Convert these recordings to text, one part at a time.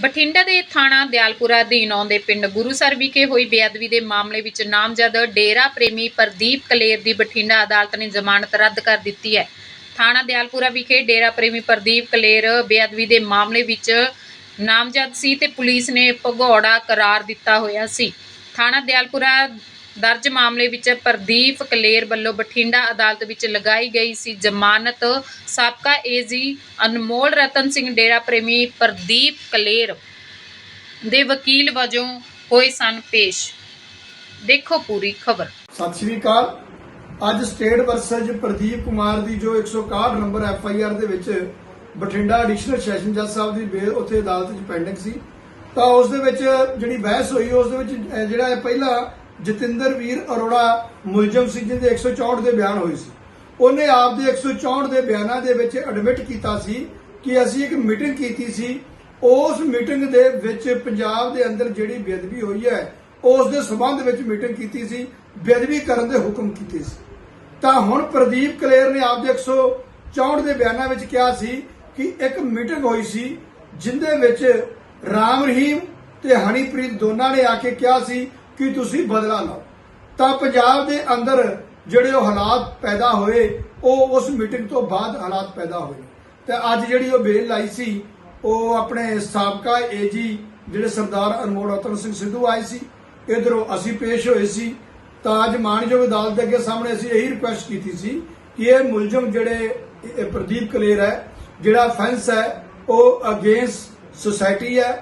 ਬਠਿੰਡਾ ਦੇ ਥਾਣਾ ਦਿਆਲਪੁਰਾ ਅਧੀਨ ਆਉਂਦੇ ਪਿੰਡ ਗੁਰੂਸਰ ਵਿਖੇ ਹੋਈ ਬੇਅਦਬੀ ਦੇ ਮਾਮਲੇ ਵਿੱਚ ਨਾਮਜ਼ਦ ਡੇਰਾ ਪ੍ਰੇਮੀ ਪ੍ਰਦੀਪ ਕਲੇਰ ਦੀ ਬਠਿੰਡਾ ਅਦਾਲਤ ਨੇ ਜ਼ਮਾਨਤ ਰੱਦ ਕਰ ਦਿੱਤੀ ਹੈ। ਥਾਣਾ ਦਿਆਲਪੁਰਾ ਵਿਖੇ ਡੇਰਾ ਪ੍ਰੇਮੀ ਪ੍ਰਦੀਪ ਕਲੇਰ ਬੇਅਦਬੀ ਦੇ ਮਾਮਲੇ ਵਿੱਚ ਨਾਮਜ਼ਦ ਸੀ ਤੇ ਪੁਲਿਸ ਨੇ ਭਗੌੜਾ ਕਰਾਰ ਦਿੱਤਾ ਹੋਇਆ ਸੀ। ਥਾਣਾ ਦਿਆਲਪੁਰਾ ਦਰਜ ਮਾਮਲੇ ਵਿੱਚ ਪ੍ਰਦੀਪ ਕਲੇਰ ਵੱਲੋਂ ਬਠਿੰਡਾ ਅਦਾਲਤ ਵਿੱਚ ਲਗਾਈ ਗਈ ਸੀ ਜ਼ਮਾਨਤ। ਸਾਬਕਾ ਏਜੀ ਅਨਮੋਲ ਰਤਨ ਸਿੰਘ ਡੇਰਾ ਪ੍ਰੇਮੀ ਪ੍ਰਦੀਪ ਕਲੇਰ ਦੇ ਵਕੀਲ ਵਜੋਂ ਹੋਏ ਸਨ ਪੇਸ਼। ਦੇਖੋ ਪੂਰੀ ਖਬਰ। ਸਤਿ ਸ਼੍ਰੀ ਅਕਾਲ। ਅੱਜ ਸਟੇਟ ਵਰਸਸ ਪ੍ਰਦੀਪ ਕੁਮਾਰ ਦੀ ਜੋ 161 ਨੰਬਰ ਐਫ ਆਈ ਆਰ ਦੇ ਵਿੱਚ ਬਠਿੰਡਾ ਐਡੀਸ਼ਨਲ ਸੈਸ਼ਨ ਜੱਜ ਸਾਹਿਬ ਦੀ ਬੇਲ ਉੱਥੇ ਅਦਾਲਤ 'ਚ ਪੈਂਡਿੰਗ ਸੀ। ਤਾਂ ਉਸ ਦੇ ਵਿੱਚ ਜਿਹੜੀ ਬਹਿਸ ਹੋਈ, ਉਸ ਦੇ ਵਿੱਚ ਜਿਹੜਾ ਇਹ ਪਹਿਲਾ ਜਤਿੰਦਰ ਵੀਰ ਅਰੋੜਾ ਮੁਲਜ਼ਮ ਸੀ, ਜਿਹਦੇ 164 ਦੇ ਬਿਆਨ ਹੋਏ ਸੀ। ਉਹਨੇ ਆਪ ਦੇ 164 ਦੇ ਬਿਆਨਾਂ ਦੇ ਵਿੱਚ ਐਡਮਿਟ ਕੀਤਾ ਸੀ ਕਿ ਅਸੀਂ ਇੱਕ ਮੀਟਿੰਗ ਕੀਤੀ ਸੀ। ਉਸ ਮੀਟਿੰਗ ਦੇ ਵਿੱਚ ਪੰਜਾਬ ਦੇ ਅੰਦਰ ਜਿਹੜੀ ਬੇਅਦਬੀ ਹੋਈ ਹੈ, ਉਸ ਦੇ ਸਬੰਧ ਵਿੱਚ ਮੀਟਿੰਗ ਕੀਤੀ ਸੀ, ਬੇਅਦਬੀ ਕਰਨ ਦੇ ਹੁਕਮ ਕੀਤੇ ਸੀ। ਤਾਂ ਹੁਣ ਪ੍ਰਦੀਪ ਕਲੇਰ ਨੇ ਆਪਦੇ 164 ਦੇ ਬਿਆਨਾਂ ਵਿੱਚ ਕਿਹਾ ਸੀ ਕਿ ਇੱਕ ਮੀਟਿੰਗ ਹੋਈ ਸੀ, ਜਿੰਦੇ ਵਿੱਚ ਰਾਮ ਰਹੀਮ ਤੇ ਹਨੀਪ੍ਰੀਤ ਦੋਨਾਂ ਨੇ ਆ ਕੇ ਕਿਹਾ ਸੀ ਕਿ ਤੁਸੀਂ ਬਦਲਾ ਲਓ। ਤਾਂ ਪੰਜਾਬ ਦੇ ਅੰਦਰ ਜਿਹੜੇ ਉਹ ਹਾਲਾਤ ਪੈਦਾ ਹੋਏ, ਉਹ ਉਸ ਮੀਟਿੰਗ ਤੋਂ ਬਾਅਦ ਹਾਲਾਤ ਪੈਦਾ ਹੋਏ। ਤੇ ਅੱਜ ਜਿਹੜੀ ਉਹ ਬੇਲ ਲਾਈ ਸੀ, ਉਹ ਆਪਣੇ ਸਾਬਕਾ ਏਜੀ ਜਿਹੜੇ ਸਰਦਾਰ ਅਨਮੋਲ ਰਤਨ ਸਿੰਘ ਸਿੱਧੂ ਆਏ ਸੀ, ਇਧਰੋਂ ਅਸੀਂ ਪੇਸ਼ ਹੋਏ ਸੀ। ਤਾਂ ਅੱਜ ਮਾਨਯੋਗ ਅਦਾਲਤ ਦੇ ਅੱਗੇ ਸਾਹਮਣੇ ਅਸੀਂ ਇਹੀ ਰਿਕੁਐਸਟ ਕੀਤੀ ਸੀ ਕਿ ਇਹ ਮੁਲਜ਼ਮ ਜਿਹੜੇ ਪ੍ਰਦੀਪ ਕਲੇਰ ਹੈ, ਜਿਹੜਾ ਫੈਂਸ ਹੈ, ਉਹ ਅਗੇਂਸਟ ਸੁਸਾਇਟੀ ਹੈ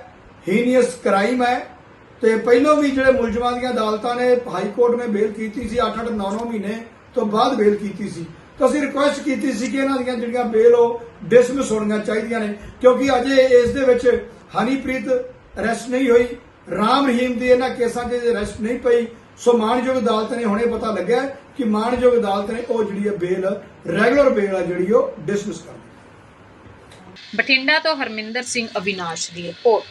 ਹੀਨੀਅਸ ਕ੍ਰਾਈਮ ਹੈ ਤੇ ਪਹਿਲਾਂ ਵੀ ਜਿਹੜੇ ਮੁਲਜ਼ਮਾਂ ਦੀਆਂ ਅਦਾਲਤਾਂ ਨੇ, ਹਾਈ ਕੋਰਟ ਨੇ ਬੇਲ ਕੀਤੀ ਸੀ 8-8 9-9 ਮਹੀਨੇ ਤੋਂ ਬਾਅਦ ਬੇਲ ਕੀਤੀ ਸੀ। ਤਾਂ ਅਸੀਂ ਰਿਕੁਐਸਟ ਕੀਤੀ ਸੀ ਕਿ ਇਹਨਾਂ ਦੀਆਂ ਜਿਹੜੀਆਂ ਬੇਲ ਉਹ ਡਿਸਮਿਸ ਹੋਣੀਆਂ ਚਾਹੀਦੀਆਂ ਨੇ, ਕਿਉਂਕਿ ਅਜੇ ਇਸ ਦੇ ਵਿੱਚ ਹਨੀਪ੍ਰੀਤ ਅਰੈਸਟ ਨਹੀਂ ਹੋਈ, ਰਾਮ ਰਹੀਮ ਦੀ ਇਹਨਾਂ ਕੇਸਾਂ 'ਚ ਅਰੈਸਟ ਨਹੀਂ ਪਈ। ਸੋ ਮਾਨਯੋਗ ਅਦਾਲਤ ਨੇ ਹੁਣੇ ਪਤਾ ਲੱਗਿਆ ਕਿ ਮਾਨਯੋਗ ਅਦਾਲਤ ਨੇ ਉਹ ਜਿਹੜੀ ਹੈ ਬੇਲ ਰੈਗੂਲਰ ਬੇਲ ਆ ਜਿਹੜੀ ਉਹ ਡਿਸਮਿਸ ਕਰ ਦਿੱਤੀ। ਬਠਿੰਡਾ ਤੋਂ ਹਰਮਿੰਦਰ ਸਿੰਘ ਅਵਿਨਾਸ਼ ਦੀ ਰਿਪੋਰਟ।